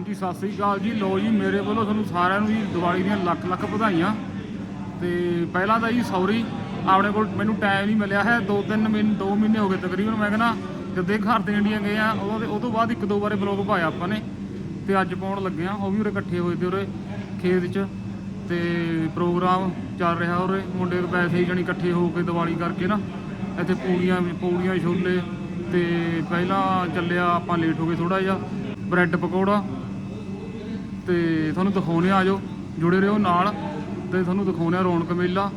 ਹਾਂਜੀ, ਸਤਿ ਸ੍ਰੀ ਅਕਾਲ ਜੀ। ਲੋ ਜੀ, ਮੇਰੇ ਵੱਲੋਂ ਤੁਹਾਨੂੰ ਸਾਰਿਆਂ ਨੂੰ ਜੀ ਦੀਵਾਲੀ ਦੀਆਂ ਲੱਖ ਲੱਖ ਵਧਾਈਆਂ। ਤੇ ਪਹਿਲਾਂ ਤਾਂ ਜੀ, ਸੌਰੀ, ਆਪਣੇ ਕੋਲ ਮੈਨੂੰ ਟਾਈਮ ਨਹੀਂ ਮਿਲਿਆ ਹੈ। ਦੋ ਤਿੰਨ ਮਹੀਨੇ, ਦੋ ਮਹੀਨੇ ਹੋ ਗਏ ਤਕਰੀਬਨ, ਮੈਂ ਕਹਿੰਦਾ ਜਦੇ ਘਰ ਤੇ ਇੰਡੀਆ ਗਏ ਆ, ਉਹਦੇ ਉਹ ਤੋਂ ਬਾਅਦ ਇੱਕ ਦੋ ਵਾਰੇ ਬਲੌਗ ਪਾਇਆ ਆਪਾਂ ਨੇ। ਤੇ ਅੱਜ ਪਾਉਣ ਲੱਗੇ ਆ, ਉਹ ਵੀ ਉਰੇ ਇਕੱਠੇ ਹੋਏ ਤੇ ਉਰੇ ਖੇਤ 'ਚ। ਤੇ ਪ੍ਰੋਗਰਾਮ ਚੱਲ ਰਿਹਾ ਉਰੇ, ਮੁੰਡੇ ਪੈਸੇ ਹੀ ਜਾਣੀ ਇਕੱਠੇ ਹੋ ਕੇ ਦੀਵਾਲੀ ਕਰਕੇ ਨਾ। ਇੱਥੇ ਪੂੜੀਆਂ ਪੂੜੀਆਂ ਛੋਲੇ, ਤੇ ਪਹਿਲਾਂ ਚੱਲਿਆ ਆਪਾਂ ਲੇਟ ਹੋ ਗਏ ਥੋੜਾ ਜਿਹਾ। ਬ੍ਰੈਡ ਪਕੌੜਾ ਤੇ ਤੁਹਾਨੂੰ ਦਿਖਾਉਣੇ ਆ ਜਾਓ ਜੁੜੇ ਰਹੋ ਨਾਲ ਤੇ ਤੁਹਾਨੂੰ ਦਿਖਾਉਣੇ ਆ ਰੌਣਕ ਮੇਲਾ।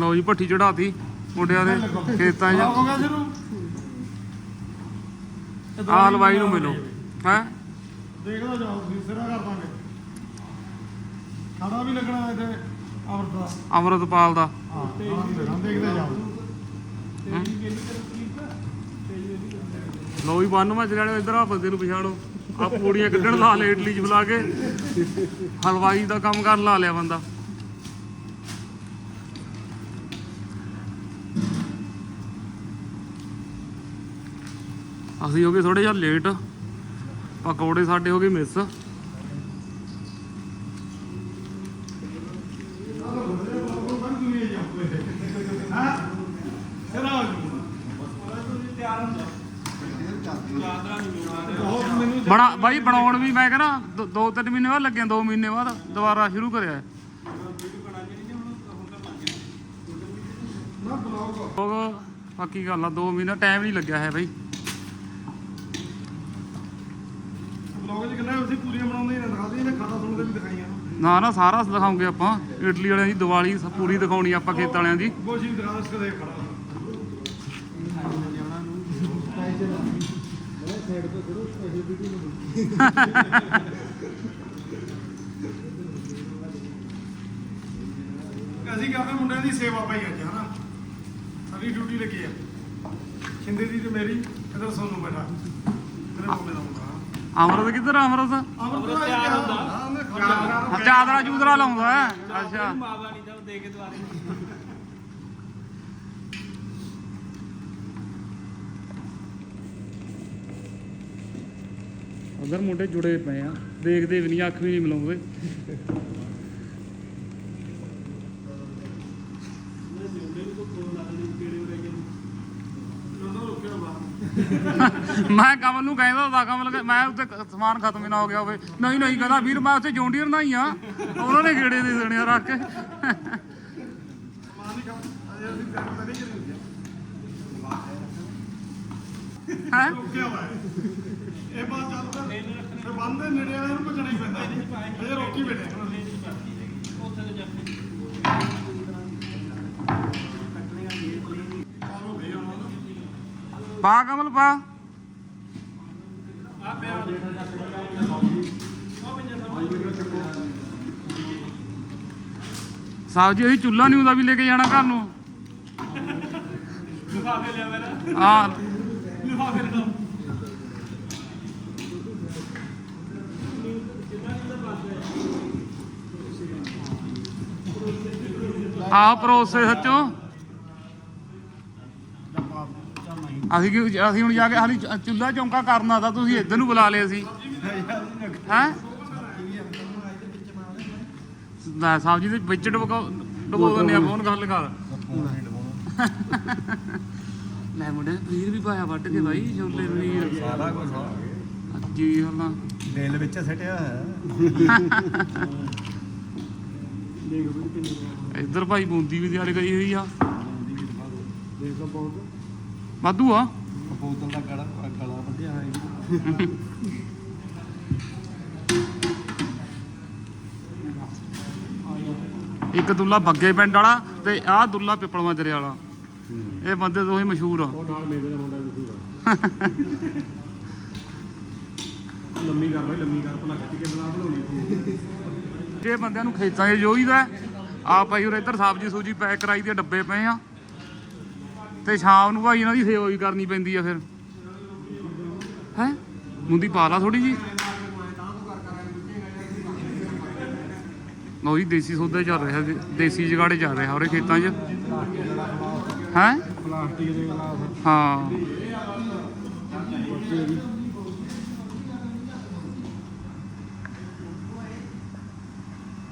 ਲਓ ਜੀ ਭੱਠੀ ਚੜਾਤੀ ਮੁੰਡਿਆਂ ਦੇ ਖੇਤਾਂ 'ਚ। ਆ ਹਲਵਾਈ ਨੂੰ ਮਿਲੋ ਹੈ? ਦੇਖਦਾ ਜਾਓ ਸਿਰਾ ਕਰ ਦਾਂਗੇ। ਖਾਣਾ ਵੀ ਲੱਗਣਾ ਇੱਥੇ ਅਮਰਤ ਦਾ ਅਮਰਤਪਾਲ ਦਾ। ਹਾਂ ਦੇਖਦੇ ਜਾਓ। ਲਓ ਵੀ ਬੰਨ ਮੱਚ ਲੈਣੇ ਇਧਰ ਆ, ਬੰਦੇ ਨੂੰ ਪਛਾਣੋ। ਆ ਪੂੜੀਆਂ ਕੱਢਣ ਲਾ ਲਿਆ ਇਡਲੀ ਚ ਬੁਲਾ ਕੇ। ਹਲਵਾਈ ਦਾ ਕੰਮ ਕਰਨ ਲਾ ਲਿਆ ਬੰਦਾ। ਅਸੀਂ ਹੋ ਗਏ ਥੋੜੇ ਜਿਹਾ ਲੇਟ ਪਕੌੜੇ ਸਾਡੇ ਹੋ ਗਏ ਮਿਸ ਹਾਂ ਸਿਰਾ ਹੋ ਜੂ ਬਹੁਤ ਮੈਨੂੰ ਬਣਾ ਬਾਈ ਬਣਾਉਣ ਵੀ ਮੈਂ ਕਹਿੰਦਾ ਦੋ- ਦੋ ਤਿੰਨ ਮਹੀਨੇ ਬਾਅਦ ਲੱਗੇ ਦੋ ਮਹੀਨੇ ਬਾਅਦ ਦੁਬਾਰਾ ਸ਼ੁਰੂ ਕਰਿਆ ਉਹ ਪੱਕੀ ਗੱਲ ਆ 2 ਮਹੀਨਾ ਟਾਈਮ ਨਹੀਂ ਲੱਗਿਆ ਹੈ ਬਾਈ। ਬਲੌਗ 'ਚ ਕਿੰਨਾ ਅਸੀਂ ਪੂਰੀਆਂ ਬਣਾਉਂਦੇ ਹੀ ਨਾ ਦਿਖਾਦੇ ਇਹਨੇ ਖਾਣਾ ਸੁਣਦੇ ਵੀ ਦਿਖਾਈਆਂ। ਨਾ ਨਾ ਸਾਰਾ ਦਿਖਾਉਂਗੇ ਆਪਾਂ। ਇਡਲੀ ਵਾਲਿਆਂ ਦੀ ਦੀਵਾਲੀ ਪੂਰੀ ਦਿਖਾਉਣੀ ਆਪਾਂ ਖੇਤ ਵਾਲਿਆਂ ਦੀ। ਬੋਸ਼ੀ ਦਿਖਾ ਅਸੀਂ ਕਰਦੇ ਮੁੰਡਿਆਂ ਦੀ ਸੇਵਾ ਭਾਈ ਅੱਜ ਹਨਾ? ਸਾਡੀ ਡਿਊਟੀ ਲੱਗੀ ਆ। ਛਿੰਦੇ ਦੀ ਤੇ ਮੇਰੀ ਇਧਰ ਸੋਨੂੰ ਬੈਠਾ ਮੇਰੇ ਮੁੰਡੇ ਦਾ ਮੁੰਡਾ। ਅਮਰਤ ਕਿੱਧਰ ਆ ਅਮਰਤ? ਅਮਰ ਤਿਆਰ ਹੁੰਦਾ ਚਾਦਰਾ ਚੂਦਰਾ ਲਾਉਂਦਾ ਹੈ। ਅੱਛਾ। ਉਧਰ ਮੁੰਡੇ ਜੁੜੇ ਪਏ ਆ, ਦੇਖਦੇ ਵੀ ਨਹੀਂ, ਅੱਖ ਵੀ ਨਹੀਂ ਮਿਲਾਉਂਦੇ। ਮੈਂ ਕਮਲ ਨੂੰ ਕਹਿੰਦਾ ਹੁੰਦਾ, ਕਮਲ ਮੈਂ ਉੱਤੇ ਸਮਾਨ ਖਤਮ ਹੀ ਨਾ ਹੋ ਗਿਆ ਹੋਵੇ। ਨਹੀਂ ਨਹੀਂ, ਕਹਿੰਦਾ, ਵੀਰ, ਮੈਂ ਉੱਥੇ ਜੌਂਡੀਅਰ ਨਾ ਹੀ ਆ। ਉਹਨਾਂ ਨੇ ਗੇੜੇ ਦੇ ਦੇਣੇ ਆ ਰੱਖ ਕੇ। ਮਾਂ ਇਹ ਬਾਤ ਚੱਲਦਾ ਤੇ ਬੰਦ ਦੇ ਨੇੜੇ ਵਾਲਿਆਂ ਨੂੰ ਭੱਜਣਾ ਹੀ ਪੈਂਦਾ। ਅਜੇ ਰੋਕੀ ਬੈਠੇ ਪਾ ਕਮਲ ਪਾ। ਸਬਜ਼ੀ ਅਸੀਂ ਚੁੱਲਾ ਨਹੀਂ ਉਹਦਾ ਵੀ ਲੈ ਕੇ ਜਾਣਾ ਘਰ ਨੂੰ। ਲਿਫਾਫੇ ਲਿਆ ਮੇਰਾ। ਹਾਂ। ਲਿਫਾਫੇ ਲਿਆ ਆਹ ਪਰੋਸੇ ਸੱਚੋ। ਅਸੀਂ ਕਿ ਅਸੀਂ ਹੁਣ ਜਾ ਕੇ ਹਾਲੀ ਚ- ਚੁੱਲ੍ਹਾ ਚੌਂਕਾ ਕਰਨਾ ਤਾਂ ਤੁਸੀਂ ਇੱਧਰ ਨੂੰ ਬੁਲਾ ਲਿਆ ਸੀ। ਹੈ? ਲੈ ਸਬਜ਼ੀ ਦੇ ਵਿੱਚ ਡਬੋ ਡਬੋ ਦਿੰਦੇ ਆ ਫੋਨ ਗੱਲ ਕਰ। ਲੈ ਮੁੰਡੇ ਪਨੀਰ ਵੀ ਪਾਇਆ ਵੱਢ ਕੇ ਬਾਈ ਛੋਲੇ ਪਨੀਰ। ਸਾਰਾ ਕੁਝ ਜੀ ਹਲਾ ਦਿਲ ਵਿੱਚ ਸਟਿਆ ਹੈ ਇੱਧਰ ਭਾਈ ਬੂੰਦੀ ਵੀ ਤਿਆਰ ਕਰੀ ਹੋਈ ਆ। ਦੇਖ ਲਓ ਬਹੁਤ ਵਾਧੂ ਆ। ਬੋਤਲ ਦਾ ਗਲਾ ਗਲਾ ਵਧਿਆ ਹੈ ਇੱਕ ਦੁੱਲਾ ਬੱਗੇ ਪਿੰਡ ਵਾਲਾ ਤੇ ਆਹ ਦੁੱਲਾ ਪਿੱਪਲ ਮਾਜਰੇ ਵਾਲਾ। ਇਹ ਬੰਦੇ ਦੋਹੇ ਮਸ਼ਹੂਰ ਆ। ਉਹ ਨਾਲ ਮੇਰੇ ਦਾ ਮੁੰਡਾ ਵੀ ਪੂਰਾ ਲੰਮੀ ਕਰ ਬਈ, ਲੰਮੀ ਕਰ ਭਲਾ ਖਿੱਚ ਕੇ ਬਣਾ ਬਣਾਉਣੀ ਜੇ ਬੰਦਿਆਂ ਨੂੰ ਖੇਤਾਂ 'ਚ ਜੋਈਦਾ ਆ ਭਾਈ ਉਰੇ ਇੱਧਰ ਸਬਜ਼ੀ ਸੂਜੀ ਪੈਕ ਕਰਾਈ ਦੇ ਡੱਬੇ ਪਏ ਆ। ਤੇ ਸ਼ਾਮ ਨੂੰ ਭਾਈ ਇਹਨਾਂ ਦੀ ਸੇਵਾ ਵੀ ਕਰਨੀ ਪੈਂਦੀ ਆ ਫਿਰ। ਹੈ? ਮੁੰਦੀ ਪਾ ਲਾ ਥੋੜੀ ਜੀ। ਲਓ ਜੀ ਦੇਸੀ ਸੌਦਾ ਚੱਲ ਰਿਹਾ ਦੇਸੀ ਜਗਾੜੇ ਚੱਲ ਰਿਹਾ ਉਹਰੇ ਖੇਤਾਂ 'ਚ। ਹੈ? ਪਲਾਸਟਿਕ ਦੇ ਗਲਾਸ। ਹਾਂ ਬੱਚੇ ਦੀ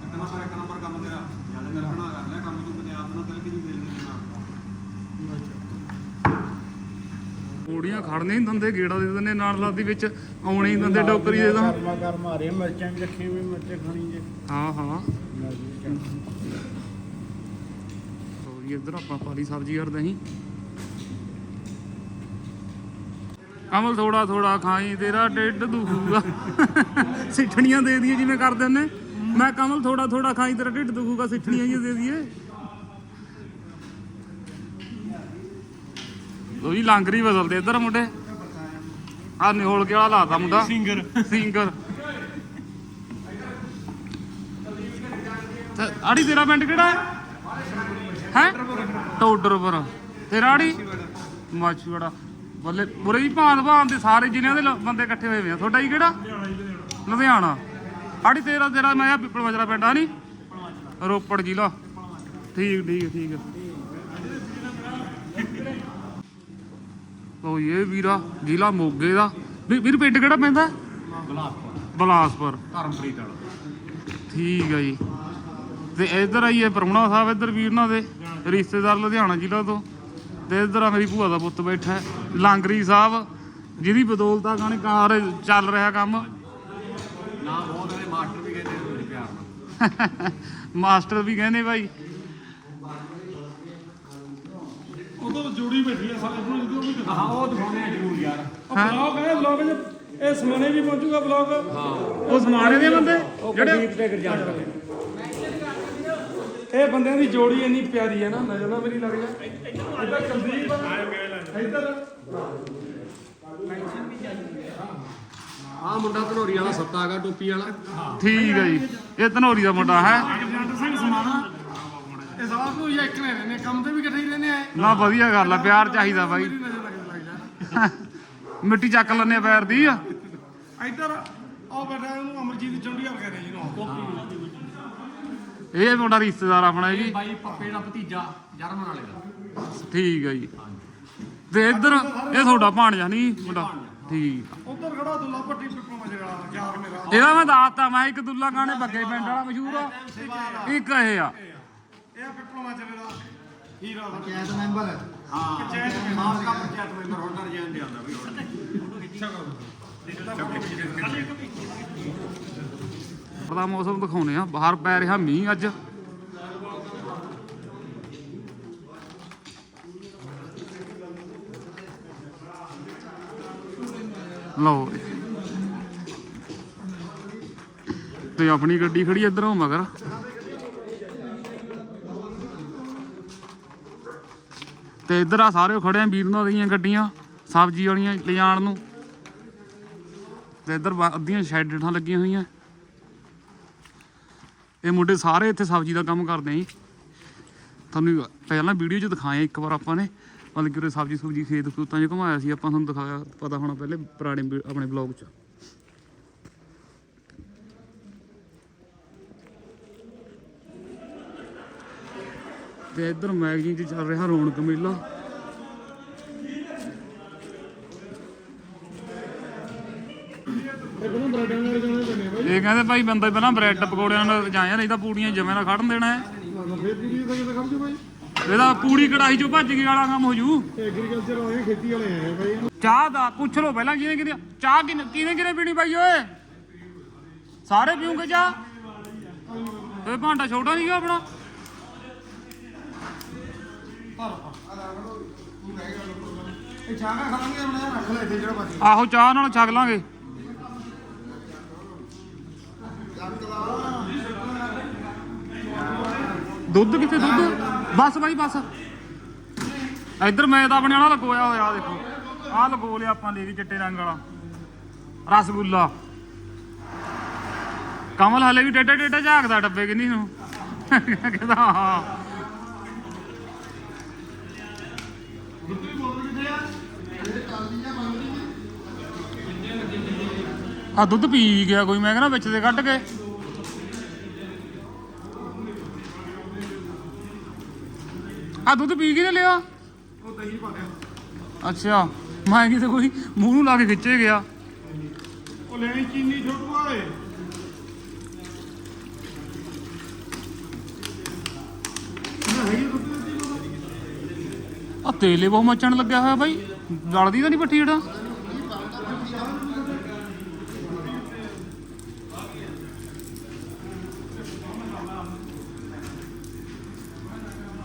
ਇੱਕ ਨੰਬਰ ਇੱਕ ਨੰਬਰ ਕੰਮ ਤੇਰਾ ਜਦ ਮੇਰਾ ਬਣਾ ਕਰ ਲਿਆ ਕੰਮ ਤੂੰ ਪੰਜਾਬ ਨਾਲ ਤਲ ਕੇ ਨਹੀਂ ਮਿਲਦੇ ਨਾ ਪੂੜੀਆਂ ਖੜਨੇ ਨਹੀਂ ਦਿੰਦੇ ਗੇੜਾ ਦੇ ਦਿੰਦੇ ਨਾਲ ਲਾਦੀ ਵਿੱਚ ਆਉਣੇ ਹੀ ਦਿੰਦੇ ਡੋਕਰੀ ਦੇ ਤਾਂ ਗਰਮਾ ਗਰਮ ਆ ਰਹੇ ਮਿਰਚਾਂ ਵੀ ਰੱਖੀ ਹੋਈ ਮਿਰਚ ਖਾਣੀ ਜੇ। ਹਾਂ ਹਾਂ। ਲਓ ਜੀ ਇੱਧਰ ਆਪਾਂ ਪਾਲੀ ਸਬਜ਼ੀ ਕਰਦੇ ਅਸੀਂ ਕਮਲ ਥੋੜਾ ਥੋੜਾ ਖਾਈ ਤੇਰਾ ਢਿੱਡ ਦੁਖੂਗਾ। ਸਿੱਠਣੀਆਂ ਦੇ ਦਈਏ ਜਿਵੇਂ ਕਰਦੇ ਹੁੰਦੇ ਮੈਂ ਕਮਲ ਥੋੜਾ ਥੋੜਾ ਖਾਈ ਤੇਰਾ ਢਿੱਡ ਦੁਖੂਗਾ ਸਿੱਠਣੀਆਂ ਹੀ ਦੇ ਦਈਏ। ਲੋ ਜੀ ਲਾਂਗਰੀ ਬਦਲਦੇ ਇੱਧਰ ਮੁੰਡੇ। ਆ ਨਿਹੋਲ ਕੇ ਵਾਲਾ ਲਾਤਾ ਮੁੰਡਾ। ਸਿੰਗਰ ਸਿੰਗਰ ਆੜੀ ਤੇਰਾ ਪਿੰਡ ਕਿਹੜਾ ਹੈ? ਹੈ? ਟੋਡਰਪੁਰ। ਤੇਰਾ ਆੜੀ? ਮਾਛੀਵਾੜਾ। ਬੱਲੇ ਬੁਰੇ ਹੀ ਭਾਂਤ ਭਾਂਤ ਦੇ ਸਾਰੇ ਜ਼ਿਲ੍ਹਿਆਂ ਦੇ ਬੰਦੇ ਇਕੱਠੇ ਹੋਏ ਹੋਏ ਆ। ਤੁਹਾਡਾ ਹੀ ਕਿਹੜਾ? ਲੁਧਿਆਣਾ। ਆੜੀ ਤੇਰਾ ਤੇਰਾ ਮੈਂ ਆ ਪਿੱਪਲ ਮਜਰਾ ਪਿੰਡ ਆ ਨਹੀਂ ਰੋਪੜ ਜ਼ਿਲ੍ਹਾ। ਠੀਕ ਠੀਕ ਠੀਕ। ਲੋ ਇਹ ਵੀਰਾ ਜ਼ਿਲ੍ਹਾ ਮੋਗੇ ਦਾ। ਵੀ- ਵੀਰ ਪਿੰਡ ਕਿਹੜਾ ਪੈਂਦਾ? ਬਲਾਸਪੁਰ। ਧਰਮਪ੍ਰੀਤ ਵਾਲਾ। ਠੀਕ ਹੈ ਜੀ। ਤੇ ਇੱਧਰ ਆਈਏ ਪਰਮਣਾ ਸਾਹਿਬ ਇੱਧਰ ਵੀਰ ਨਾਲ ਦੇ ਰਿਸ਼ਤੇਦਾਰ ਲੁਧਿਆਣਾ ਜ਼ਿਲ੍ਹਾ ਤੋਂ। ਤੇ ਇੱਧਰ ਆ ਮੇਰੀ ਭੂਆ ਦਾ ਪੁੱਤ ਬੈਠਾ ਹੈ, ਲਾਂਗਰੀ ਸਾਹਿਬ ਜਿਹਦੀ ਬਦੌਲਤਾਂ ਗਾਣੇ ਕਾਰ ਚੱਲ ਰਿਹਾ ਕੰਮ। ਨਾ ਬਹੁਤ ਨੇ ਮਾਸਟਰ ਵੀ ਕਹਿੰਦੇ ਨੇ ਪਿਆਰ ਨਾਲ। ਮਾਸਟਰ ਵੀ ਕਹਿੰਦੇ ਭਾਈ ਉਹ ਤਾਂ ਜੋੜੀ ਬੈਠੀ ਆ ਸਾਰੇ ਨੂੰ ਜਦੋਂ ਵੀ ਹਾਂ ਉਹ ਦਿਖਾਉਣੇ ਆ ਜ਼ਰੂਰ ਯਾਰ। ਹਾਂ। ਬਲੌਗ ਹੈ ਬਲੌਗ ਚ ਇਹ ਸਮਾਨੇ ਵੀ ਪਹੁੰਚੂਗਾ ਬਲੌਗ। ਉਹ ਸਮਾਰੇ ਦੇ ਬੰਦੇ? ਜਿਹੜੇ ਤੇ ਗਰਜਾਨ ਇਹ ਬੰਦਿਆਂ ਦੀ ਜੋੜੀ ਇੰਨੀ ਪਿਆਰੀ ਹੈ ਨਾ ਨਜ਼ਰ ਨਾ ਮੇਰੀ ਲੱਗ ਜਾ। ਇੱਧਰ ਕੁਲਦੀਪ ਇੱਧਰ। ਆਹ ਮੁੰਡਾ ਧਨੋਰੀ ਵਾਲਾ ਸੱਤਾ ਹੈਗਾ ਟੋਪੀ ਵਾਲਾ। ਠੀਕ ਹੈ ਜੀ। ਇਹ ਧਨੋਰੀ ਦਾ ਮੁੰਡਾ ਹੈ। ਸਮਾਣਾ ਇਹ ਸਾਰਾ ਨੂੰ ਇੱਕ ਨੇ ਰਹਿੰਦੇ ਕੰਮ ਤੇ ਵੀ ਇਕੱਠੇ ਹੀ ਰਹਿੰਦੇ ਆ। ਨਾ ਵਧੀਆ ਗੱਲ ਆ ਪਿਆਰ ਚਾਹੀਦਾ ਬਾਈ। ਮੇਰੀ ਨਜ਼ਰ ਲੱਗ ਲੱਗ ਜਾ। ਮਿੱਟੀ ਚੱਕ ਲੈਣੇ ਪੈਰ ਦੀ। ਆ ਇੱਧਰ ਉਹ ਬੈਠਾ ਉਹਨੂੰ ਅਮਰਜੀਤ ਚੰਡੀਆ ਕਹਿੰਦੇ ਜਿਹਨੂੰ ਇਹ ਮੁੰਡਾ ਰਿਸ਼ਤੇਦਾਰ ਆਪਣਾ ਜੀ। ਬਾਈ ਪੱਪੇ ਦਾ ਭਤੀਜਾ ਜਰਮਨ ਵਾਲੇ ਦਾ। ਠੀਕ ਹੈ ਜੀ। ਤੇ ਇੱਧਰ ਇਹ ਤੁਹਾਡਾ ਭਾਣਜਾ ਨਹੀਂ ਮੁੰਡਾ? ਠੀਕ। ਆ। ਉੱਧਰ ਖੜਾ ਦੁੱਲਾ ਭੱਟੀ ਪਿੱਪਲ ਮਜਰਾ ਯਾਰ ਮੇਰਾ। ਇਹਦਾ ਮੈਂ ਦੱਸਤਾ ਮੈਂ ਇੱਕ ਦੁੱਲਾ ਗਾਣੇ ਬੱਗੇ ਪਿੰਡ ਵਾਲਾ ਮਸ਼ਹੂਰ ਆ। ਇੱਕ ਇਹ ਆ। ਇਹ ਪਿੱਪਲ ਮਜਰੇ ਦਾ ਹੀਰਾ ਦਾ ਪੰਚਾਇਤ ਮੈਂਬਰ। ਹਾਂ ਪੰਚਾਇਤ ਮਾਸਕਾ ਪੰਚਾਇਤ ਮੈਂਬਰ ਹੁਣ ਰਜੈਨ ਦੇ ਆਉਂਦਾ ਵੀ ਹੁਣ। ਦਾ ਮੌਸਮ ਦਿਖਾਉਨੇ ਆ। ਬਾਹਰ ਪੈ ਰਿਹਾ ਮੀਂਹ ਅੱਜ। ਲਓ। ਤੇ ਆਪਣੀ ਗੱਡੀ ਖੜੀ ਇਧਰੋਂ ਮਗਰ। ਤੇ ਇੱਧਰ ਆ ਸਾਰੇ ਖੜੇ ਆ, ਵੀਰ ਨਾਲ ਦੀਆਂ ਗੱਡੀਆਂ, ਸਬਜ਼ੀ ਵਾਲੀਆਂ ਲਿਜਾਣ ਨੂੰ। ਤੇ ਇੱਧਰ ਬਾ- ਅੱਧੀਆਂ ਸ਼ੈਡਾਂ ਲੱਗੀਆਂ ਹੋਈਆਂ। ਇਹ ਮੁੰਡੇ ਸਾਰੇ ਇੱਥੇ ਸਬਜ਼ੀ ਦਾ ਕੰਮ ਕਰਦੇ ਆ ਜੀ। ਤੁਹਾਨੂੰ ਪਹਿਲਾਂ ਵੀਡੀਓ 'ਚ ਦਿਖਾਇਆ ਇੱਕ ਵਾਰ ਆਪਾਂ ਨੇ। ਮਤਲਬ ਕਿ ਉਰੇ ਸਬਜ਼ੀ ਸੁਬਜੀ ਖੇਤ ਖੂਤਾਂ 'ਚ ਘੁਮਾਇਆ ਸੀ, ਆਪਾਂ ਤੁਹਾਨੂੰ ਦਿਖਾਇਆ, ਪਤਾ ਹੋਣਾ ਪਹਿਲੇ ਪੁਰਾਣੇ ਆਪਣੇ ਬਲੌਗ 'ਚ। ਤੇ ਇੱਧਰ ਮੈਗਜ਼ੀਨ 'ਚ ਚੱਲ ਰਿਹਾ ਰੌਣਕ ਮੇਲਾ। ਇੱਕ ਇਹ ਕਹਿੰਦੇ ਭਾਈ ਬੰਦਾ ਪਹਿਲਾਂ ਬ੍ਰੈਡ ਪਕੌੜਿਆਂ ਨਾਲ ਜਾਇਆ ਨਹੀਂ ਤਾਂ ਪੂੜੀਆਂ ਜਮੇ ਨਾਲ ਖੜਨ ਦੇਣਾ ਹੈ। ਫੇਰ ਪੂਰੀ ਤਾਂ ਕਿਤੇ ਖੜ ਜੂ ਇਹਦਾ ਪੂੜੀ ਕੜਾਈ 'ਚੋਂ ਭੱਜ ਕੇ ਵਾਲਾ ਕੰਮ ਹੋ ਜੂ। ਐਗਰੀਕਲਚਰ ਵਾਲੇ ਖੇਤੀ ਵਾਲੇ ਆਏ ਆ ਚਾਹ ਦਾ ਪੁੱਛ ਲਓ ਪਹਿਲਾਂ ਕਿਹਨੇ ਕਿਹਨੇ ਚਾਹ ਕਿਹਨੇ ਕਿਹਨੇ ਕਿਹਨੇ ਪੀਣੀ ਬਾਈ ਓਏ? ਸਾਰੇ ਪੀਉਂਗੇ ਚਾਹ? ਇਹ ਭਾਂਡਾ ਛੋਟਾ ਨਹੀਂ ਗਾ ਆਪਣਾ? ਇਹ ਚਾਗਾ ਖਾਵਾਂਗੇ ਆਪਣਾ ਰੱਖ ਲੈ ਇੱਥੇ ਜਿਹੜਾ ਬਾਕੀ ਆਹੋ ਚਾਹ ਨਾਲ ਛਕ ਲਾਂਗੇ। ਦੁੱਧ ਕਿੱਥੇ ਦੁੱਧ? ਬਸ ਬਾਈ, ਬਸ। ਇੱਧਰ ਮੈਂ ਤਾਂ ਆਪਣੇ ਵਾਲਾ ਲਗੋਇਆ ਹੋਇਆ ਆਹ ਦੇਖੋ। ਆਹ ਲਗੋ ਲਿਆ ਆਪਾਂ ਲੈ ਕੇ ਚਿੱਟੇ ਰੰਗ ਵਾਲਾ। ਰਸਗੁੱਲਾ। ਕਮਲ ਹਲੇ ਵੀ ਟੇਟਾ ਟੇਟਾ ਝਾਕਦਾ ਡੱਬੇ ਕਿੰਨੀ ਨੂੰ। ਕਹਿੰਦਾ, ਹਾਂ। ਆ ਦੁੱਧ ਪੀ ਗਿਆ ਕੋਈ ਮੈਂ ਕਹਿੰਦਾ ਵਿੱਚ ਦੇ ਕੱਢ ਕੇ। ਆ ਦੁੱਧ ਪੀ ਕਿਹਨੇ ਲਿਆ? ਉਹ ਦਹੀਂ ਪਾ ਗਿਆ ਅੱਛਾ ਮੈਂ ਕਿਤੇ ਕੋਈ ਮੂੰਹ ਨੂੰ ਲਾ ਕੇ ਖਿੱਚੇ ਗਿਆ। ਉਹ ਲੈਣੀ ਚੀਨੀ ਛੋਟੂ ਦੀ ਆ ਤੇਲੇ ਬਹੁਤ ਮੱਚਣ ਲੱਗਿਆ ਹੋਇਆ ਬਾਈ। ਲੜਦੀ ਤਾਂ ਨਹੀਂ ਪੱਠੀ ਜਿਹੜਾ?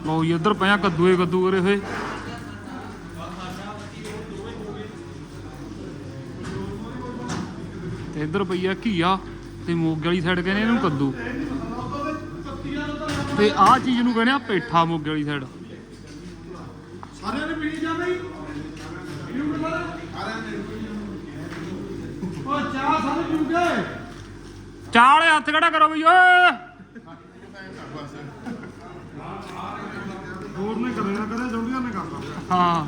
ਲੋ ਜੀ, ਇੱਧਰ ਪਿਆ ਕੱਦੂਏ ਕੱਦੂ ਕਰੇ ਹੋਏ ਤੇ ਇੱਧਰ ਪਈ ਆ ਘੀਆ ਤੇ ਮੋਗੇ ਵਾਲੀ ਸਾਈਡ ਕਹਿੰਦੇ ਇਹਨੂੰ ਕੱਦੂ। ਤੇ ਆਹ ਚੀਜ਼ ਨੂੰ ਕਹਿੰਦੇ ਆ ਪੇਠਾ ਮੋਗੇ ਵਾਲੀ ਸਾਈਡ ਸਾਰਿਆਂ ਨੇ ਪੀਣੀ ਜਾਂਦਾ ਹੀ ਪੀਊ ਕਿਦਾਂ ਉਹ ਚਾਹ ਸਾਰੇ ਪੀਊ ਗਏ ਚਾਹ ਵਾਲੇ ਹੱਥ ਖੜਾ ਕਰੋ ਬਈ ਓਏ। ਹੋਰ ਨੇ ਕਰੇ ਨਾ ਕਰੇ ਜੌਂਡੀਆਂ ਨੇ ਕਰਦਾ ਹਾਂ।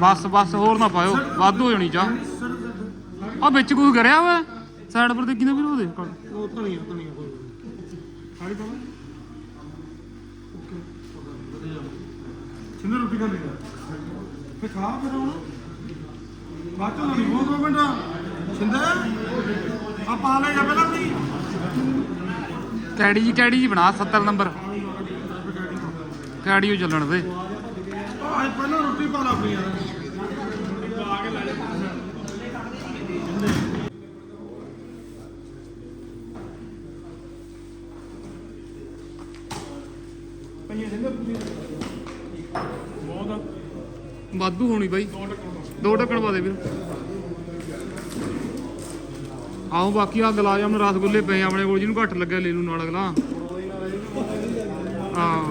ਬਸ ਬਸ ਹੋਰ ਨਾ ਪਾਇਓ ਵਾਧੂ ਹੋ ਜਾਣੀ ਚਾਹ। ਆ ਵਿੱਚ ਕੁਝ ਕਰਿਆ ਹੋਇਆ ਸਾਈਡ ਪਰ ਦੇਖੀ ਨਾ ਵੀਰ ਉਹਦੇ। ਉਹ ਧਨੀਆ ਧਨੀਆ। ਕੋਈ ਖਾਲੀ ਪਾਵਾਂ? ਓਕੇ ਸਿੰਦਰ ਰੋਟੀ ਖਾ ਲਈ ਫੇ ਖਾ ਫਿਰ ਹੁਣ। ਬਾਅਦ ਚੋਂ ਨਹੀਂ ਬਹੁਤ ਦੋ ਮਿੰਟ। ਸਿੰਦਰ ਆ ਪਾ ਲੈ ਜਾ ਪਹਿਲਾਂ ਆਪਣੀ। ਕੈੜੀ ਜੀ ਕੈੜੀ ਜੀ ਬਣਾ 70 ਨੰਬਰ। ਕੈੜੀ ਉਹ ਚੱਲਣ ਦੇ। ਆ ਪਹਿਲਾਂ ਰੋਟੀ ਪਾ ਲਾ ਆਪਣੀ ਯਾਰ। ਵਾਧੂ ਹੋਣੀ ਬਾਈ। ਦੋ ਢੱਕਣ ਪਾ ਦੇ ਵੀਰ। ਆਓ ਬਾਕੀ ਆ ਗੁਲਾਬ ਜਾਮਨ ਰਸਗੁੱਲੇ ਪਏ ਆਪਣੇ ਕੋਲ ਜਿਹਨੂੰ ਘੱਟ ਲੱਗਿਆ ਲੈ ਲੂ ਨਾਲ ਅਗਲਾ। ਹਾਂ।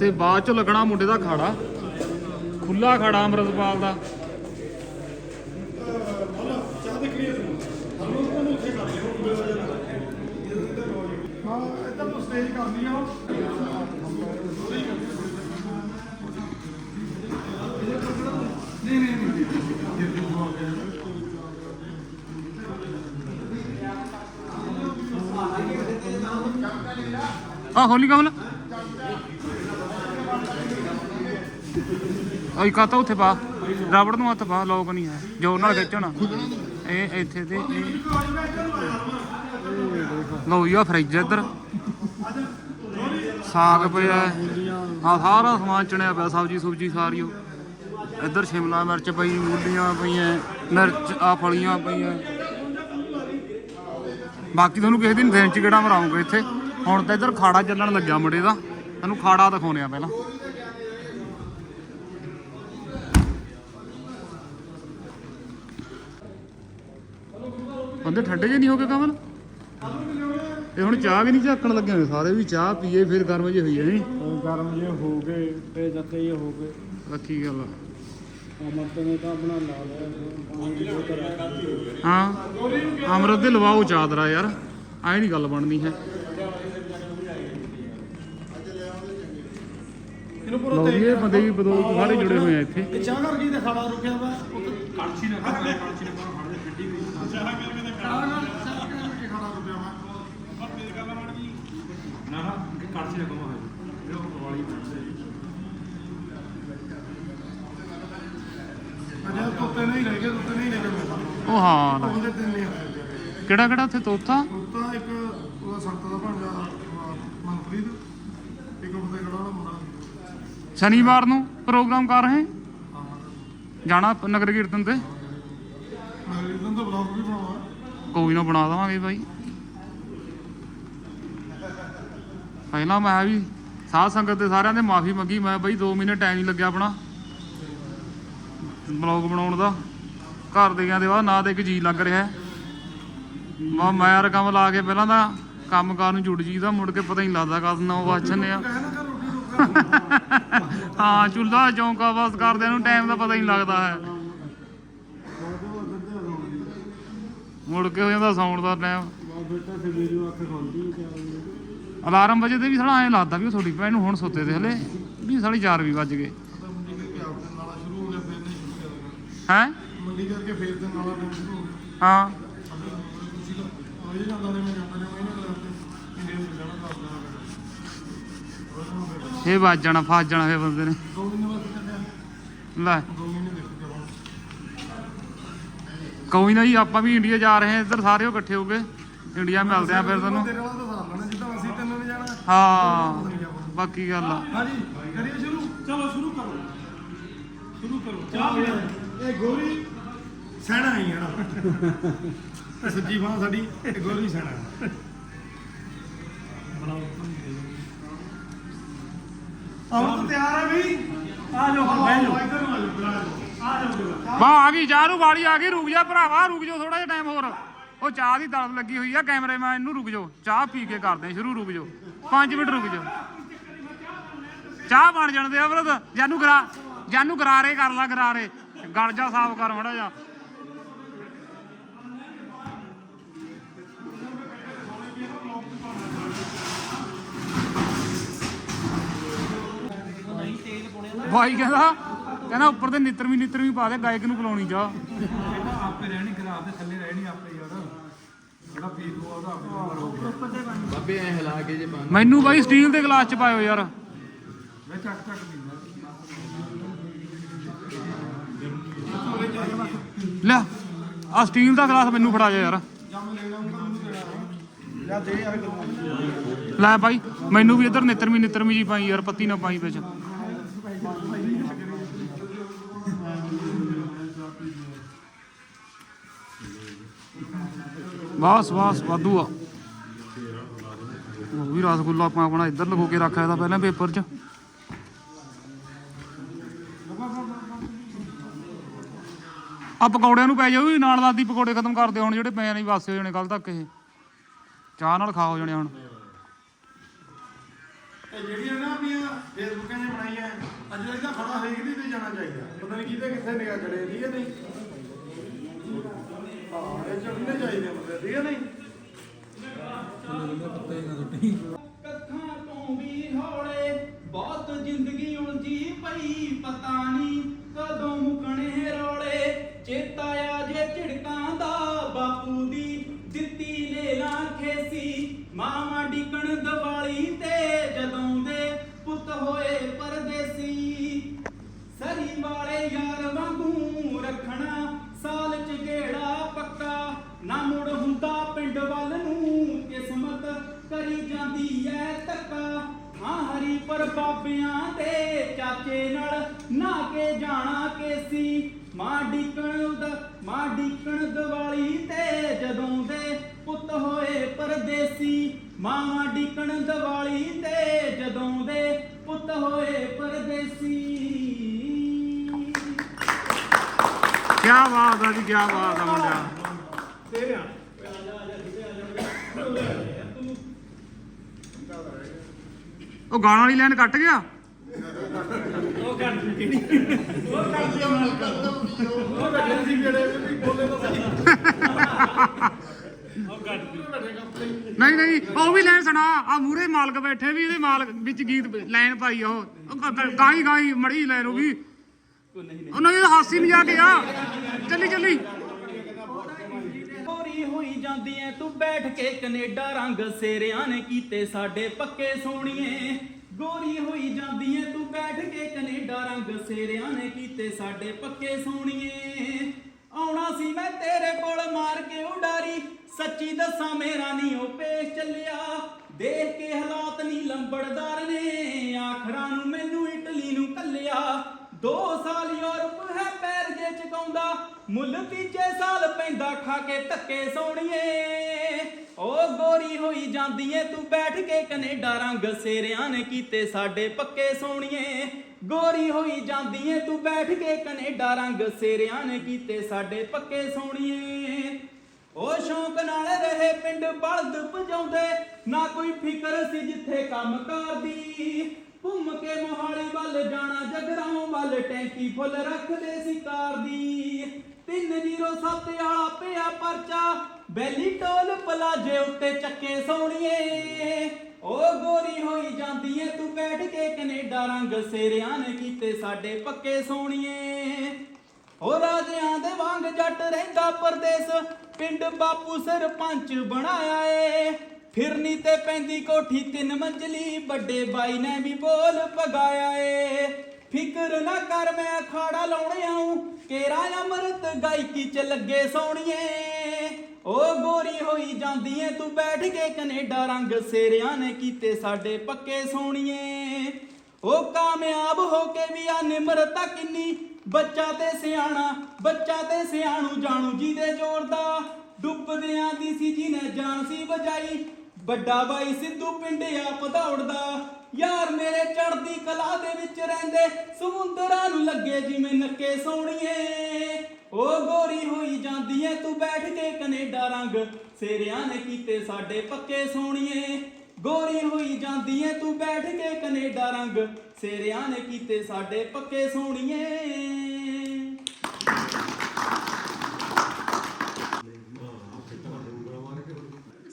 ਤੇ ਬਾਅਦ ਚ ਲੱਗਣਾ ਮੁੰਡੇ ਦਾ ਖਾੜਾ ਖੁੱਲਾ ਖਾੜਾ ਅੰਮ੍ਰਿਤਪਾਲ ਦਾ। ਆ ਹੋਲੀ ਕਮਲ ਆਈ ਕਾਤਾ ਉੱਥੇ ਪਾ। ਰਬੜ ਨੂੰ ਹੱਥ ਪਾ ਲੋਕ ਨਹੀਂ ਹੈ ਜੋਰ ਨਾਲ ਖਿੱਚਣਾ। ਇਹ ਇੱਥੇ ਤੇ ਇਹ ਲਓ ਯਾ ਫਰਿੱਜ ਇੱਧਰ। ਸਾਗ ਪਿਆ। ਆ ਸਾਰਾ ਸਮਾਨ ਚਣਿਆ ਪਿਆ ਸਬਜੀ ਸੁਬਜੀ ਸਾਰੀ ਉਹ। ਇੱਧਰ ਸ਼ਿਮਲਾ ਮਿਰਚ ਪਈ ਮੂਲੀਆਂ ਪਈਆਂ ਮਿਰਚ ਆ ਫਲੀਆਂ ਪਈਆਂ। ਬਾਕੀ ਤੁਹਾਨੂੰ ਕਿਸੇ ਦਿਨ ਦਿਨ ਚ ਕਿਹੜਾ ਮਰਾਉਂਗੇ ਇੱਥੇ? ਹੁਣ ਤਾਂ ਇੱਧਰ ਖਾੜਾ ਚੱਲਣ ਲੱਗਿਆ ਮੁੰਡੇ ਦਾ। ਤੁਹਾਨੂੰ ਖਾੜਾ ਦਿਖਾਉਣੇ ਆ ਪਹਿਲਾਂ। ਬੰਦੇ ਠੰਡੇ ਜੇ ਨਹੀਂ ਹੋ ਗਏ ਕਮਲ? ਇਹ ਹੁਣ ਚਾਹ ਵੀ ਨਹੀਂ ਝਾਕਣ ਲੱਗੇ ਹੋਏ ਸਾਰੇ ਵੀ ਚਾਹ ਪੀਏ ਫਿਰ ਗਰਮ ਜੇ ਹੋਈ ਜਾਣੀ ਗਰਮ ਜੇ ਹੋ ਗਏ ਤੇ ਜੱਤੇ ਜੇ ਹੋ ਗਏ। ਲੱਕੀ ਗੱਲ ਹਾਂ ਅਮਰਤ ਦੇ ਲਵਾਓ ਚਾਦਰਾ ਯਾਰ ਐ ਨਹੀਂ ਗੱਲ ਬਣਨੀ ਹੈ। ਇਹ ਬੰਦੇ ਵੀ ਬਦੋਲ ਤੋਂ ਸਾਰੇ ਜੁੜੇ ਹੋਏ ਆ ਇੱਥੇ। ਇਹ ਚਾਹ ਕਰ ਗਈ ਤੇ ਖਾਣਾ ਰੁਕਿਆ ਵਾ ਉੱਥੇ ਕੜਛੀ ਨਾ ਕਰ ਕੜਛੀ ਨਾ ਕਰ ਫੜ ਦੇ ਛੱਡੀ ਗਈ ਚਾਹ ਕਰਕੇ ਤੇ ਖਾਣਾ ਚਾਹ ਕਰਕੇ ਖਾਣਾ ਰੁਕਿਆ ਵਾ? ਪਰ ਮੇਰੀ ਗੱਲ ਬਣ ਗਈ ਨਾ ਨਾ ਕੜਛੀ ਨਾ ਕਮਾ ਹੈ ਇਹ ਵਾਲੀ ਅਜੇ ਤੋਤੇ ਨਹੀਂ ਰਹਿ ਗਏ ਤੋਤੇ ਨਹੀਂ ਰਹਿ ਗਏ ਉਹ ਹਾਂ ਲੈ। ਉਹਦੇ ਤਿੰਨ ਨਹੀਂ ਆਏ ਕਿਹੜਾ ਕਿਹੜਾ ਉੱਥੇ ਤੋਤਾ? ਤੋਤਾ ਇੱਕ ਉਹਦਾ ਸੰਤ ਦਾ ਭਾਂਜਾ ਮਨਪ੍ਰੀਤ। ਇੱਕ ਉਹਦੇ ਖੜਾ ਵਾਲਾ ਮੁੰਡਾ। ਸ਼ਨੀਵਾਰ ਨੂੰ ਪ੍ਰੋਗਰਾਮ ਕਰ ਰਹੇ? ਜਾਣਾ ਨਗਰ ਕੀਰਤਨ ਤੇ? ਮੈਂ ਇਹਨਾਂ ਦਾ ਬਲੌਗ ਵੀ ਬਣਾਉਣਾ। ਕੋਈ ਨਾ ਬਣਾ ਦੇਵਾਂਗੇ ਬਾਈ। ਪਹਿਲਾਂ ਮੈਂ ਵੀ ਸਾਧ ਸੰਗਤ ਦੇ ਸਾਰਿਆਂ ਦੇ ਮਾਫੀ ਮੰਗੀ। ਮੈਂ ਬਾਈ 2 ਮਹੀਨੇ ਟਾਈਮ ਨਹੀਂ ਲੱਗਿਆ ਆਪਣਾ। ਬਲੌਗ ਬਣਾਉਣ ਦਾ। ਘਰ ਦੇ ਦੇ ਵਾ ਨਾ ਤੇ ਇੱਕ ਜੀ ਲੱਗ ਰਿਹਾ ਵਾ ਮੈਂ ਯਾਰ ਕੰਮ ਲਾ ਕੇ ਪਹਿਲਾਂ ਤਾਂ ਕੰਮ ਕਾਰ ਨੂੰ ਜੁੜ ਜੀਦਾ ਮੁੜ ਕੇ ਪਤਾ ਹੀ ਨਹੀਂ ਲੱਗਦਾ ਕਦ ਨੌ ਵੱਜ ਜਾਂਦੇ ਆ। ਹਾਂ, ਚੁੱਲ੍ਹਾ ਚੌਂਕਾ ਬਸ ਕਰਦਿਆਂ ਨੂੰ ਟਾਈਮ ਦਾ ਪਤਾ ਹੀ ਨਹੀਂ ਲੱਗਦਾ ਹੈ। ਮੁੜ ਕੇ ਹੋ ਜਾਂਦਾ ਸੌਣ ਦਾ ਟਾਈਮ ਅਲਾਰਮ ਵਜੇ ਤੇ ਵੀ ਸਾਲਾ ਐਂ ਲੱਗਦਾ ਵੀ ਉਹ ਤੁਹਾਡੀ ਭੈਣ ਨੂੰ ਹੁਣ ਸੁੱਤੇ ਤੇ ਹਲੇ, ਵੀ ਸਾਲੀ 4 ਵੀ ਵੱਜ ਗਏ। ਨਾਲਾ ਮੰਡੀ ਕਰਕੇ ਫੇਰ ਤੇ ਨਾਲਾ ਕੰਮ ਸ਼ੁਰੂ ਹੋ। ਗਿਆ ਹਾਂ ਤੁਸੀਂ ਤਾਂ ਆ ਹੀ ਜਾਂਦਾ ਨੇ ਮੈਂ ਜਾਂਦਾ ਨੇ ਇਹਨਾਂ ਦੇ ਉੱਤੇ ਇੰਡੀਆ ਨੂੰ ਜਾਣਾ ਕਰ ਇਹ ਵੱਜ ਜਾਣਾ ਫਸ ਜਾਣਾ ਫੇ ਬੰਦੇ ਨੇ। ਦੋ ਮਹੀਨੇ ਬਾਅਦ ਚੱਲਿਆ ਲੈ। ਦੋ ਮਹੀਨੇ ਦੇਖੋ ਹੁਣ। ਕੋਈ ਨਾ ਜੀ ਆਪਾਂ ਵੀ ਇੰਡੀਆ ਜਾ ਰਹੇ ਹਾਂ ਇੱਧਰ ਸਾਰੇ ਉਹ ਇਕੱਠੇ ਹੋ ਕੇ। ਇੰਡੀਆ ਮਿਲਦੇ ਆ ਫਿਰ ਤੁਹਾਨੂੰ। ਤੇਰੇ ਵਾਲਾ ਤਾਂ ਸਾਰ ਲੈਣਾ ਜਿੱਦਾਂ ਅਸੀਂ ਤੈਨੂੰ ਨਹੀਂ ਜਾਣਾ। ਹਾਂ ਬਾਕੀ ਗੱਲ ਆ। ਹਾਂਜੀ ਕਰੀਏ ਸ਼ੁਰੂ? ਚਲੋ ਸ਼ੁਰੂ ਕਰੋ। ਸ਼ੁਰੂ ਕਰੋ। ਚਾਹ ਇਹ ਗੋਰੀ ਸੈਣਾ ਹੀ ਇਹ ਸੱਜੀ ਬਾਹ ਸਾਡੀ ਸੈਣਾ ਆਹ ਤਾਂ ਤਿਆਰ ਹੈ ਵੀ। ਆ ਜਾਓ ਬਹਿ ਜਾਓ। ਆ ਜਾਓ ਬਾ ਆ ਗਈ ਚਾਹ ਨੂੰ ਵਾਲੀ ਆ ਗਈ ਰੁਕ ਜਾ ਭਰਾਵਾ ਰੁਕ ਜਾਓ ਥੋੜਾ ਜਿਹਾ ਟਾਈਮ ਹੋਰ। ਉਹ ਚਾਹ ਦੀ ਤਲਬ ਲੱਗੀ ਹੋਈ ਆ ਕੈਮਰਾਮੈਨ ਨੂੰ ਰੁਕ ਜਾਓ। ਚਾਹ ਪੀ ਕੇ ਕਰਦੇ ਸ਼ੁਰੂ ਰੁਕ ਜਾਓ। 5 ਮਿੰਟ ਰੁਕ ਜਾਓ। ਚਾਹ ਬਣ ਜਾਣ ਦੇ ਅਵਰਤ ਜਾਨੂੰ ਗਰਾ ਜਾਨੂੰ ਗਰਾਰੇ ਕਰ ਲਾ ਗਰਾਰੇ। ਗਲ ਜਾ ਸਾਫ਼ ਕਰ ਮੜਾ ਜਾ ਭਾਈ ਕਹਿੰਦਾ ਕਹਿੰਦਾ ਉੱਪਰ ਤੇ ਨਿਤਰਵੀ ਨਿਤਰਵੀ ਪਾ ਦੇ ਗਾਇਕ ਨੂੰ ਬੁਲਾਉਣੀ ਜਾ। ਆਪੇ ਰਹਿਣੀ ਗਰਾ ਦੇ ਥੱਲੇ ਰਹਿਣੀ ਆਪੇ ਯਾਰ। ਜਿਹੜਾ ਪੀਕੋ ਉਹਦਾ ਆਪੇ ਬਾਬੇ ਐ ਹਿਲਾ ਕੇ ਜੇ ਬੰਦ ਮੈਨੂੰ ਬਾਈ ਸਟੀਲ ਦੇ ਗਲਾਸ ਚ ਪਾਇਓ ਯਾਰ। ਮੈਂ ਚੱਕ ਚੱਕ ਪੀਂਦਾ ਲੈ ਆ ਸਟੀਲ ਦਾ ਗਲਾਸ ਮੈਨੂੰ ਫੜਾ ਜਾ ਯਾਰ। ਲੈ ਬਾਈ ਮੈਨੂੰ ਵੀ ਇੱਧਰ ਨਿਤਰਵੀ ਨਿਤਰਵੀ ਜੀ ਪਾਈ ਯਾਰ ਪੱਤੀ ਨਾ ਪਾਈ ਵਿੱਚ। ਬਸ ਬਸ, ਵਾਧੂ ਆ। ਉਹ ਵੀ ਰਸਗੁੱਲਾ ਆਪਾਂ ਆਪਣਾ ਇੱਧਰ ਲਗੋ ਕੇ ਰੱਖਿਆ ਤਾਂ ਪਹਿਲਾਂ ਪੇਪਰ 'ਚ। ਆ ਪਕੌੜਿਆਂ ਨੂੰ ਪੈ ਜਾਓ ਵੀ, ਨਾਲ ਲਾਦੀ ਪਕੌੜੇ ਖਤਮ ਕਰਦੇ ਦਿਓ ਹੁਣ ਜਿਹੜੇ ਪਏ ਨਹੀਂ ਵਾਸੇ ਹੋ ਜਾਣੇ ਕੱਲ ਤੱਕ ਇਹ। ਚਾਹ ਨਾਲ ਖਾ ਹੋ ਜਾਣੇ ਹੁਣ। ਇਹ ਜਿਹੜੀਆਂ ਨਾ ਆਪਣੀਆਂ ਫੇਸਬੁੱਕਾਂ 'ਤੇ ਬਣਾਈਆਂ, ਅੱਜ ਇਹਦਾ ਫੜਾ ਹਰੇਕ ਦੀ ਜਾਣਾ ਚਾਹੀਦਾ। ਪਤਾ ਨਹੀਂ ਕਿਤੇ ਕਿੱਥੇ ਨਿਗਾਹ ਚੜੇ ਠੀਕ ਹੈ ਨਹੀਂ? ਹਾਂ ਇਹ ਚੜਨੇ ਚਾਹੀਦੇ ਬੰਦੇ ਠੀਕ ਹੈ ਨਹੀਂ ਕੱਖਾਂ ਤੋਂ ਵੀ ਹੌਲੇ ਬਹੁਤ ਜ਼ਿੰਦਗੀ ਉਲਝੀ ਪਈ ਪਤਾ ਨਹੀਂ ਕਦੋਂ ਮੁਕਣੇ ਰੋਲੇ ਚੇਤਾ ਆ ਜੇ ਝਿੜਕਾਂ ਦਾ ਬਾਪੂ ਦੀ ਦਿੱਤੀ ਲੇਲਾ ਖੇਸੀ ਮਾਵਾਂ ਡਿਕਣ ਦਿਵਾਲੀ ਤੇ ਜਦੋਂ ਦੇ ਪੁੱਤ ਹੋਏ ਪਰਦੇਸੀ ਸਰੀ ਵਾਲੇ ਯਾਰ ਨਾ ਮੁੜ ਹੁੰਦਾ ਪਿੰਡ ਵੱਲ ਨੂੰ, ਕਿਸਮਤ ਕਰੀ ਜਾਂਦੀ ਐ ਧੱਕਾ। ਹਾਂ ਹਰੀ ਪਰ ਬਾਬਿਆਂ ਦੇ ਚਾਚੇ ਨਾਲ ਨਾ ਕੇ ਜਾਣਾ ਕੇਸੀ। ਮਾਂ ਡੀਕਣ ਦਾ, ਮਾਂ ਡੀਕਣ ਦਿਵਾਲੀ ਤੇ ਜਦੋਂ ਦੇ ਪੁੱਤ ਹੋਏ ਪਰਦੇਸੀ। ਮਾਂ ਡੀਕਣ ਦਿਵਾਲੀ ਤੇ ਜਦੋਂ ਦੇ ਪੁੱਤ ਹੋਏ ਪਰਦੇਸੀ। ਕੀ ਬਾਤ ਆ ਜੀ ਕੀ ਬਾਤ ਆ ਮੁੰਡਿਆ। ਤੇਰੇ ਉਹ ਗਾਣਾ ਵਾਲੀ ਲਾਈਨ ਕੱਟ ਗਿਆ? ਉਹ ਬੈਠੇ ਸੀ ਜਿਹੜੇ ਵੀ ਬੋਲੇ ਤਾਂ ਸਹੀ ਨਹੀਂ ਨਹੀਂ, ਉਹ ਵੀ ਲਾਈਨ ਸੁਣਾ। ਆ ਮੂਰੇ ਮਾਲਕ ਬੈਠੇ ਵੀ, ਇਹਦੇ ਮਾਲਕ ਵਿੱਚ ਗੀਤ ਲਾਈਨ ਪਾਈ ਉਹ। ਉਹ ਗ- ਗਾਈ ਗਾਈ, ਮੜੀ ਲਾਈਨ ਉਹ ਵੀ ਉਹ ਨਹੀਂ ਇਹ ਹਾਸੀ ਨਹੀਂ ਜਾ ਕੇ ਆ। ਚੱਲੀ ਚੱਲੀ। ਜਾਂਦੀ ਐ ਤੂੰ ਬੈਠ ਕੇ ਕੈਨੇਡਾ ਰੰਗ ਸੇਰਿਆਂ ਨੇ ਕੀਤੇ ਸਾਡੇ ਪੱਕੇ ਸੋਹਣੀਏ। ਗੋਰੀ ਹੋਈ ਜਾਂਦੀ ਐ ਤੂੰ ਬੈਠ ਕੇ ਕੈਨੇਡਾ ਰੰਗ ਸੇਰਿਆਂ ਨੇ ਕੀਤੇ ਸਾਡੇ ਪੱਕੇ ਸੋਹਣੀਏ। ਆਉਣਾ ਸੀ ਮੈਂ ਤੇਰੇ ਕੋਲ ਮਾਰ ਕੇ ਉਡਾਰੀ ਸੱਚੀ ਦੱਸਾਂ ਮੇਰਾ ਨਹੀਂ ਉਹ ਪੇਸ਼ ਚੱਲਿਆ। ਦੇਖ ਕੇ ਹਾਲਾਤ ਨਹੀਂ ਲੰਬੜਦਾਰ ਨੇ, ਆਖਰਾਂ ਨੂੰ ਮੈਨੂੰ ਇਟਲੀ ਨੂੰ ਕੱਲਿਆ। ਦੋ ਸਾਲ ਯੂਰਪ ਹੈ ਪੈਰ ਜੇ ਚਕਾਉਂਦਾ ਮੁੱਲ ਤੀਜੇ ਸਾਲ ਪੈਂਦਾ ਖਾ ਕੇ ਧੱਕੇ ਸੋਣੀਏ। ਓ ਗੋਰੀ ਹੋਈ ਜਾਂਦੀ ਏ ਤੂੰ ਬੈਠ ਕੇ ਕੈਨੇਡਾ ਰੰਗ ਸੇਰਿਆਂ ਨੇ ਕੀਤੇ ਸਾਡੇ ਪੱਕੇ ਸੋਣੀਏ। ਗੋਰੀ ਹੋਈ ਜਾਂਦੀ ਏ ਤੂੰ ਬੈਠ ਕੇ ਕੈਨੇਡਾ ਰੰਗ ਸੇਰਿਆਂ ਨੇ ਕੀਤੇ ਸਾਡੇ ਪੱਕੇ ਸੋਣੀਏ। ਉਹ ਸ਼ੌਂਕ ਨਾਲ ਰਹੇ ਪਿੰਡ ਬਲਦ ਭਜਾਉਂਦੇ, ਨਾ ਕੋਈ ਫਿਕਰ ਸੀ ਜਿੱਥੇ ਕੰਮ ਕਰਦੀ। ਘੁੰਮ ਕੇ ਮੋਹਾਲੀ ਵੱਲ ਜਾਣਾ, ਜਗਰਾਉਂ ਵੱਲ ਟੈਂਕੀ ਫੁੱਲ ਰੱਖਦੇ ਸੀ ਕਾਰ ਦੀ। 307 ਵਾਲਾ ਪਿਆ ਪਰਚਾ। ਬੈਲੀ ਟੋਲ ਪਲਾਜੇ ਉੱਤੇ ਚੱਕੇ ਸੋਣੀਏ ਓ ਗੋਰੀ ਹੋਈ ਜਾਂਦੀ ਏ ਤੂੰ ਬੈਠ ਕੇ ਕੈਨੇਡਾ ਰੰਗ ਸੇਰਿਆਂ ਨੇ ਕੀਤੇ ਸਾਡੇ ਪੱਕੇ ਸੋਹਣੀਏ। ਓ ਰਾਜਿਆਂ ਦੇ ਵਾਂਗ ਜੱਟ ਰਹਿੰਦਾ ਪਰਦੇਸ, ਪਿੰਡ ਬਾਪੂ ਸਰਪੰਚ ਬਣਾਇਆ ਏ। ਫਿਰਨੀ ਤੇ ਪੈਂਦੀ ਕੋਠੀ ਤਿੰਨ ਮੰਜ਼ਲੀ, ਵੱਡੇ ਬਾਈ ਨੇ ਵੀ ਬੋਲ ਪਗਾਇਆ ਏ। ਫਿਕਰ ਨਾ ਕਰ, ਮੈਂ ਅਖਾੜਾ ਲਾਉਣੇ ਆਉਂ। ਕੇਰਾ ਅਮਰਤ ਗਾਇਕੀ ਚ ਲੱਗੇ ਸੋਹਣੀਏ ਓ ਗੋਰੀ ਹੋਈ ਜਾਂਦੀ ਏ ਤੂੰ ਬੈਠ ਕੇ ਕੈਨੇਡਾ ਰੰਗ ਸੇਰਿਆਂ ਨੇ ਕੀਤੇ ਸਾਡੇ ਪੱਕੇ ਸੋਹਣੀਏ ਓ ਕਾਮਯਾਬ ਹੋ ਕੇ ਵੀ ਆ ਨਿਮਰਤਾ ਕਿੰਨੀ। ਬੱਚਾ ਤੇ ਸਿਆਣਾ, ਬੱਚਾ ਤੇ ਸਿਆਣੂ ਜਾਣੂ ਜੀ ਦੇ ਜ਼ੋਰ ਦਾ। ਡੁੱਬਦਿਆਂ ਦੀ ਸੀ ਜੀ ਨੇ ਜਾਨ ਸੀ ਵਜਾਈ ਵੱਡਾ ਬਾਈ ਸਿੱਧੂ ਪਿੰਡ ਆਪ ਯਾਰ ਮੇਰੇ ਚੜਦੀ ਕਲਾ ਦੇ ਵਿੱਚ ਰਹਿੰਦੇ ਸਮੁੰਦਰਾਂ ਨੂੰ ਲੱਗੇ ਜਿਵੇਂ ਨੱਕੇ ਸੋਹਣੀਏ ਓ ਗੋਰੀ ਹੋਈ ਜਾਂਦੀ ਏ ਤੂੰ ਬੈਠ ਕੇ ਕੈਨੇਡਾ ਰੰਗ। ਸੇਰਿਆਂ ਨੇ ਕੀਤੇ ਸਾਡੇ ਪੱਕੇ ਸੋਹਣੀਏ ਗੋਰੀ ਹੋਈ ਜਾਂਦੀ ਏ ਤੂੰ ਬੈਠ ਕੇ ਕੈਨੇਡਾ ਰੰਗ। ਸੇਰਿਆਂ ਨੇ ਕੀਤੇ ਸਾਡੇ ਪੱਕੇ ਸੋਹਣੀਏ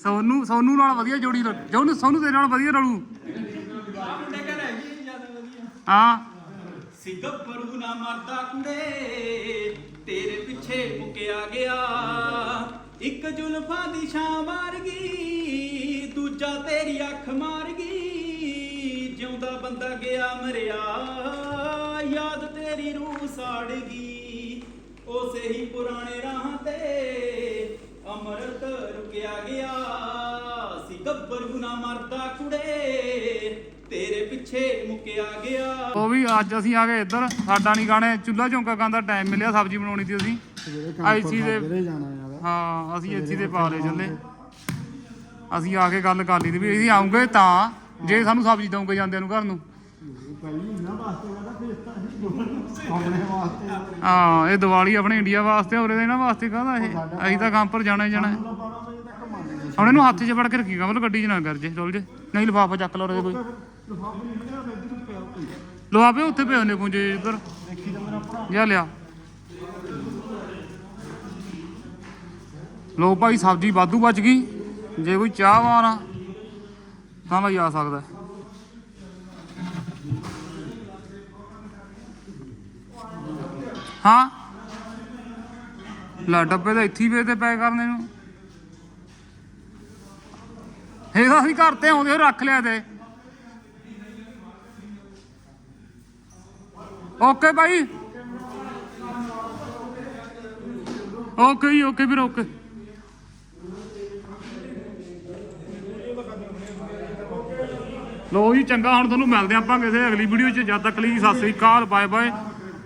ਸੋਨੂੰ ਸੋਨੂੰ ਨਾਲ ਵਧੀਆ ਜੋੜੀ ਜੋਨੂੰ ਸੋਨੂੰ ਤੇਰੇ ਨਾਲ ਵਧੀਆ ਰਲੂ। ਮੁੰਡੇ ਘਰ ਹੈਗੀ ਜ਼ਿਆਦਾ ਵਧੀਆ ਹਾਂ ਸੀ ਨਾ ਮਰਦਾ ਕੁੜੇ ਤੇਰੇ ਪਿੱਛੇ ਮੁਕਿਆ ਗਿਆ। ਇੱਕ ਜ਼ੁਲਫਾਂ ਦੀ ਛਾਂ ਮਾਰ ਗਈ, ਦੂਜਾ ਤੇਰੀ ਅੱਖ ਮਾਰ ਗਈ। ਜਿਉਂਦਾ ਬੰਦਾ ਗਿਆ ਮਰਿਆ, ਯਾਦ ਤੇਰੀ ਰੂਹ ਸਾੜ ਗਈ। ਉਸੇ ਹੀ ਪੁਰਾਣੇ ਰਾਹਾਂ ਤੇ ਅਮਰਤ ਰੁਕਿਆ ਗਿਆ। ਸੀ ਗੱਭਰੂ ਨਾ ਮਰਦਾ ਕੁੜੇ। ਤੇਰੇ ਪਿੱਛੇ ਮੁਕਿਆ ਗਿਆ। ਉਹ ਵੀ ਅੱਜ ਅਸੀਂ ਆ ਗਏ ਇੱਧਰ। ਸਾਡਾ ਨਹੀਂ ਗਾਣੇ ਚੁੱਲਾ ਚੌਂਕਾ ਖਾਣ ਦਾ ਟਾਈਮ ਮਿਲਿਆ ਸਬਜ਼ੀ ਬਣਾਉਣੀ ਸੀ ਅਸੀਂ। ਆਈਸੀ ਦੇ ਹਾਂ ਅਸੀਂ ਇੱਥੇ ਦੇ ਪਾ ਲਏ ਚੱਲੇ ਅਸੀਂ ਆ ਕੇ ਗੱਲ ਕਰ ਲਈ ਤੇ ਵੀ ਅਸੀਂ ਆਉਂਗੇ ਤਾਂ ਜੇ ਸਾਨੂੰ ਸਬਜ਼ੀ ਦਊਂਗੇ ਜਾਂਦਿਆਂ ਨੂੰ ਘਰ ਨੂੰ। ਹਾਂ ਇਹ ਦੀਵਾਲੀ ਆਪਣੇ ਇੰਡੀਆ ਵਾਸਤੇ ਔਰ ਇਹਨਾਂ ਵਾਸਤੇ ਕਾਹਦਾ ਇਹ? ਅਸੀਂ ਤਾਂ ਕੰਮ ਪਰ ਜਾਣਾ ਹੀ ਜਾਣਾ। ਹੈ। ਹੁਣ ਇਹਨੂੰ ਹੱਥ 'ਚ ਫੜ ਕੇ ਰੱਖੀਗਾ ਮਤਲਬ ਗੱਡੀ 'ਚ ਨਾ ਕਰ ਜੇ ਡੁੱਲ ਜੇ। ਨਹੀਂ ਲਿਫਾਫਾ ਚੱਕ ਲਓ ਰੇ ਕੋਈ ਲਿਫਾਫੇ ਉੱਥੇ ਪਏ ਹੁੰਦੇ ਪੁੰਜੇ ਉੱਧਰ ਜਾ ਲਿਆ। ਲੋ ਭਾਈ ਸਬਜ਼ੀ ਵਾਧੂ ਬਚ ਗਈ। ਜੇ ਕੋਈ ਚਾਹਵਾਨ ਆ ਤਾਂ ਲਈ ਆ ਸਕਦਾ। ਹੈ। ਹਾਂ। ਲੈ ਡੱਬੇ ਤਾਂ ਇੱਥੇ ਹੀ ਵੇ ਤੇ ਪੈ ਕਰਨੇ ਨੂੰ। ਇਹਦਾ ਅਸੀਂ ਘਰ ਤੇ ਆਉਂਦੇ ਹੋਏ ਰੱਖ ਲਿਆ ਤੇ। ਓਕੇ ਭਾਈ ਓਕੇ ਜੀ, ਓਕੇ ਵੀਰ, ਓਕੇ। ਲੋ ਜੀ, ਚੰਗਾ, ਹੁਣ ਤੁਹਾਨੂੰ ਮਿਲਦੇ ਆਪਾਂ ਕਿਸੇ ਅਗਲੀ ਵੀਡੀਓ 'ਚ। ਜਦ ਤੱਕ ਲਈ, ਸਤਿ ਸ੍ਰੀ ਅਕਾਲ ਬਾਏ ਬਾਏ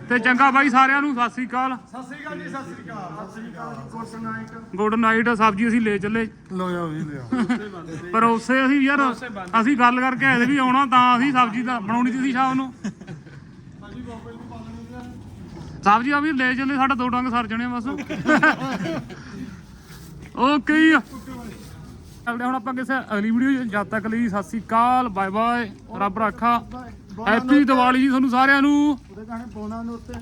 ਤੇ ਚੰਗਾ ਬਾਈ ਸਾਰਿਆਂ ਨੂੰ ਸਤਿ ਸ੍ਰੀ ਅਕਾਲ। ਸਤਿ ਸ੍ਰੀ ਅਕਾਲ ਜੀ ਸਤਿ ਸ੍ਰੀ ਅਕਾਲ। ਸਤਿ ਸ੍ਰੀ ਅਕਾਲ ਗੁੱਡ ਨਾਈਟ। ਗੁੱਡ ਨਾਈਟ ਸਬਜੀ ਅਸੀਂ ਲੈ ਚੱਲੇ। ਲੋ ਜਾ ਵੀ ਲਿਆ ਪਰ ਉਸੇ ਅਸੀਂ ਯਾਰ ਅਸੀਂ ਗੱਲ ਕਰਕੇ ਆਏ ਵੀ ਆਉਣਾ ਤਾਂ ਅਸੀਂ ਸਬਜੀ ਦਾ ਬਣਾਉਣੀ ਸੀ ਸਾਨੂੰ ਨੂੰ। ਸਬਜੀ ਆ ਵੀ ਲੈ ਚੱਲੇ ਸਾਡਾ ਦੋ ਡੰਗ ਸਰ ਜਣੇ ਬਸ। ਓਕੇ ਜੀ। ਹੁਣ ਆਪਾਂ ਕਿਸੇ ਅਗਲੀ ਵੀਡੀਓ ਜਦ ਤੱਕ ਲਈ ਸਤਿ ਸ੍ਰੀ ਅਕਾਲ ਬਾਏ ਬਾਏ ਰੱਬ ਰਾਖਾ। ਹੈਪੀ ਦੀਵਾਲੀ ਜੀ ਤੁਹਾਨੂੰ ਸਾਰਿਆਂ ਨੂੰ। ਉਹਦੇ ਗਾਣੇ ਪਾਉਣਾ ਨੂੰ ਉੱਤੇ।